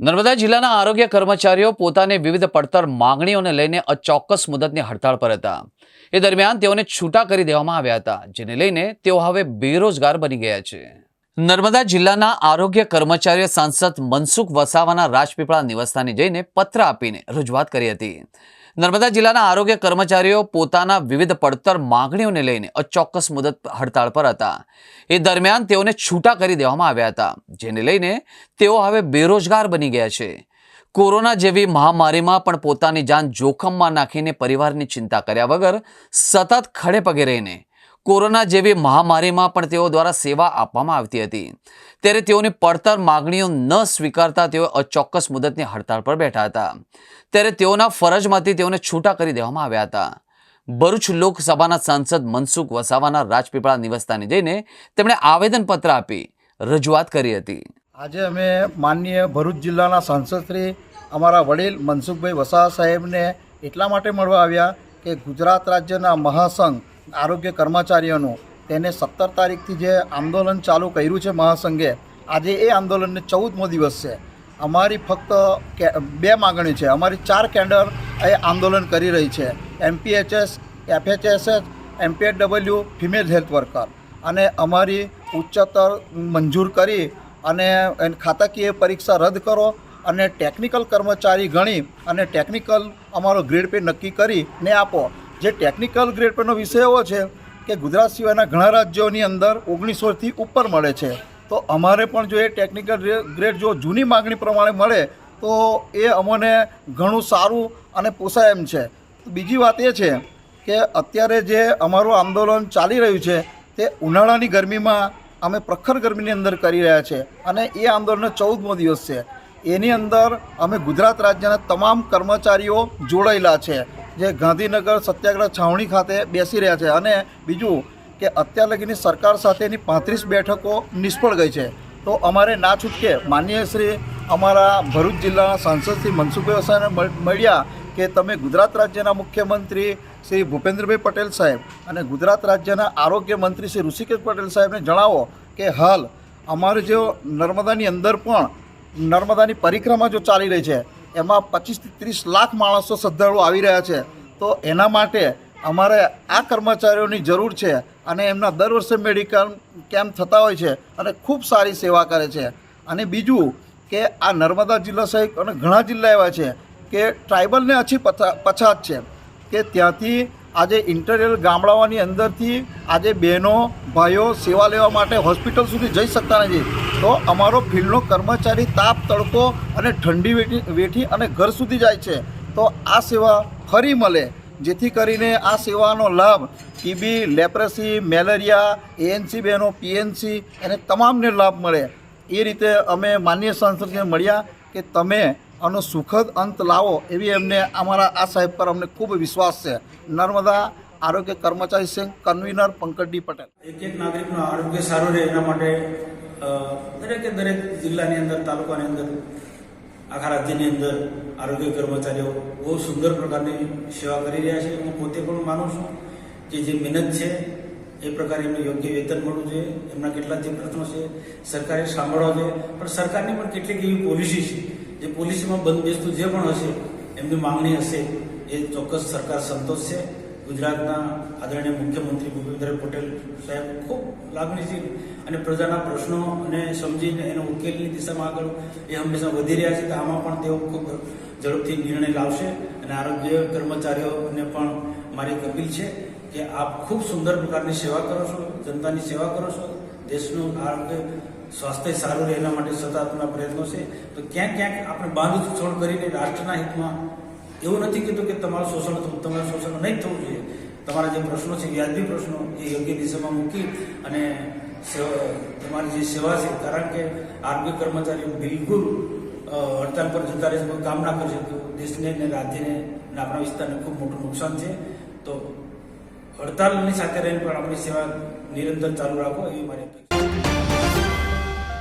નર્મદા જિલ્લાના આરોગ્ય કર્મચારીઓ પોતાને વિવિધ પડતર માંગણીઓને લઈને અચોક્કસ મુદતની હડતાળ પર હતા. એ દરમિયાન તેઓને છૂટા કરી દેવામાં આવ્યા હતા, જેને લઈને તેઓ હવે બેરોજગાર બની ગયા છે. નર્મદા જિલ્લાના આરોગ્ય કર્મચારીઓ સાંસદ મનસુખ વસાવાના રાજપીપળા નિવાસસ્થાને જઈને પત્ર આપીને રજૂઆત કરી હતી. નર્મદા જિલ્લાના આરોગ્ય કર્મચારીઓ પોતાના વિવિધ પડતર માંગણીઓને લઈને અચોક્કસ મુદત હડતાળ પર હતા. એ દરમિયાન તેઓને છૂટા કરી દેવામાં આવ્યા હતા, જેને લઈને તેઓ હવે બેરોજગાર બની ગયા છે. કોરોના જેવી મહામારીમાં પણ પોતાની જાન જોખમમાં નાખીને પરિવારની ચિંતા કર્યા વગર સતત ખડે પગે રહીને કોરોના જેવી મહામારીમાં પણ તેઓ દ્વારા સેવા આપવામાં આવતી હતી. ત્યારે તેઓની પડતર માગણીઓ ન સ્વીકારતા તેઓ અચોક્કસ મુદતની હડતાળ પર બેઠા હતા. ત્યારે તેઓના ફરજમાંથી તેઓને છૂટા કરી દેવામાં આવ્યા હતા. ભરૂચ લોકસભાના સાંસદ મનસુખ વસાવાના રાજપીપળા નિવાસસ્થાને જઈને તેમણે આવેદનપત્ર આપી રજૂઆત કરી હતી. આજે અમે માનનીય ભરૂચ જિલ્લાના સાંસદશ્રી અમારા વડીલ મનસુખભાઈ વસાવા સાહેબને એટલા માટે મળવા આવ્યા કે ગુજરાત રાજ્યના મહાસંઘ આરોગ્ય કર્મચારીઓનું તેને સત્તર તારીખથી જે આંદોલન ચાલુ કર્યું છે મહાસંઘે, આજે એ આંદોલનને ચૌદમો દિવસ છે. અમારી ફક્ત બે માગણી છે. અમારી ચાર કેન્ડર એ આંદોલન કરી રહી છે. MPHS, FHSH, MPAW, female health worker. અને અમારી ઉચ્ચતર મંજૂર કરી અને ખાતાકીય પરીક્ષા રદ કરો અને ટેકનિકલ કર્મચારી ગણી અને ટેકનિકલ અમારો ગ્રેડ પે નક્કી કરીને આપો. જે ટેકનિકલ ગ્રેડ પરનો વિષય એવો છે કે ગુજરાત સિવાયના ઘણા રાજ્યોની અંદર ઓગણીસોથી ઉપર મળે છે. તો અમારે પણ જો એ ટેકનિકલ ગ્રેડ જો જૂની માગણી પ્રમાણે મળે, તો એ અમને ઘણું સારું અને પોસાય એમ છે. બીજી વાત એ છે કે અત્યારે જે અમારું આંદોલન ચાલી રહ્યું છે, તે ઉનાળાની ગરમીમાં અમે પ્રખર ગરમીની અંદર કરી રહ્યા છે અને એ આંદોલનનો ચૌદમો દિવસ છે. એની અંદર અમે ગુજરાત રાજ્યના તમામ કર્મચારીઓ જોડાયેલા છે. જે ગાંધીનગર સત્યાગ્રહ છાવણી ખાતે બેસી રહ્યા છે અને બીજું કે અત્યાર લગીની સરકાર સાથેની પાંત્રીસ બેઠકો નિષ્ફળ ગઈ છે. તો અમારે ના છૂટકે માન્ય શ્રી અમારા ભરૂચ જિલ્લાના સાંસદ શ્રી મનસુખભાઈ મળ્યા કે તમે ગુજરાત રાજ્યના મુખ્યમંત્રી શ્રી ભૂપેન્દ્રભાઈ પટેલ સાહેબ અને ગુજરાત રાજ્યના આરોગ્ય મંત્રી શ્રી ઋષિકેશ પટેલ સાહેબને જણાવો કે હાલ અમારે જો નર્મદાની અંદર પણ નર્મદાની પરિક્રમા જો ચાલી રહી છે, એમાં પચીસથી ત્રીસ લાખ માણસો શ્રદ્ધાળુઓ આવી રહ્યા છે. તો એના માટે અમારે આ કર્મચારીઓની જરૂર છે અને એમના દર વર્ષે મેડિકલ કેમ્પ થતા હોય છે અને ખૂબ સારી સેવા કરે છે. અને બીજું કે આ નર્મદા જિલ્લા સહિત અને ઘણા જિલ્લા એવા છે કે ટ્રાઇબલને અછી પછા- પછાત છે. કે ત્યાંથી આજે ઇન્ટરિયર ગામડાઓની અંદરથી આજે બહેનો, ભાઈઓ સેવા લેવા માટે હોસ્પિટલ સુધી જઈ શકતા નથી. તો અમારો ફિલ્ડનો કર્મચારી તાપ, તડકો અને ઠંડી વેઠી વેઠી અને ઘર સુધી જાય છે. તો આ સેવા ફરી મળે. જેથી કરીને આ સેવાનો લાભ ટીબી લેપ્રસી, મેલેરિયા એએનસી બહેનો પીએનસી એને તમામને લાભ મળે. એ રીતે અમે માન્ય સાંસદને મળ્યા કે તમે આનો સુખદ અંત લાવો એવી એમને અમારા આ સાહેબ પર અમને ખૂબ વિશ્વાસ છે. નર્મદા આરોગ્ય કર્મચારી સંઘ કન્વીનર પંકજડી પટેલ. એક એક નાગરિકનું આરોગ્ય સારું રહે એના માટે દરેકે દરેક જિલ્લાની અંદર, તાલુકાની અંદર આખા રાજ્યની અંદર આરોગ્ય કર્મચારીઓ બહુ સુંદર પ્રકારની સેવા કરી રહ્યા છે. હું પોતે પણ માનું છું કે જે મહેનત છે, એ પ્રકારે એમને યોગ્ય વેતન મળવું જોઈએ. એમના કેટલા જે પ્રશ્નો છે, સરકારે સાંભળવા જોઈએ. પણ સરકારની પણ કેટલીક એવી પોલિસી છે, જે પોલિસીમાં બંધ બેસતું જે પણ હશે, એમની માંગણી હશે, એ ચોક્કસ સરકાર સંતોષ છે ગુજરાતના આદરણીય મુખ્યમંત્રી ભૂપેન્દ્ર પટેલ સાહેબ ખૂબ લાગણીશીલ અને પ્રજાના પ્રશ્નોને સમજીને એનો ઉકેલની દિશામાં આગળ એ હંમેશા વધી રહ્યા છે તો આમાં પણ તેઓ ખૂબ ઝડપથી નિર્ણય લાવશે અને આરોગ્ય કર્મચારીઓને પણ મારી અપીલ છે કે આપ ખૂબ સુંદર પ્રકારની સેવા કરો છો, જનતાની સેવા કરો છો, દેશનું આરોગ્ય, સ્વાસ્થ્ય સારું રહે માટે સતત પ્રયત્નો છે. તો ક્યાંક ક્યાંક આપણે બાંધ છોડ કરીને રાષ્ટ્રના હિતમાં એવું નથી કીધું કે તમારું શોષણ થવું, તમારું શોષણ નહીં થવું જોઈએ. તમારા જે પ્રશ્નો છે, વ્યાજબી પ્રશ્નો, એ યોગ્ય દિશામાં મૂકી અને તમારી જે સેવા છે, કારણ કે આરોગ્ય કર્મચારીઓ બિલકુલ હડતાલ પર જતા રહેશે કોઈ કામ ના કરશે તો દેશને ને રાજ્યને અને આપણા વિસ્તારને ખૂબ મોટું નુકસાન છે. તો હડતાલની સાથે રહીને પણ આપણી સેવા નિરંતર ચાલુ રાખો, એવી મારી અપેક્ષા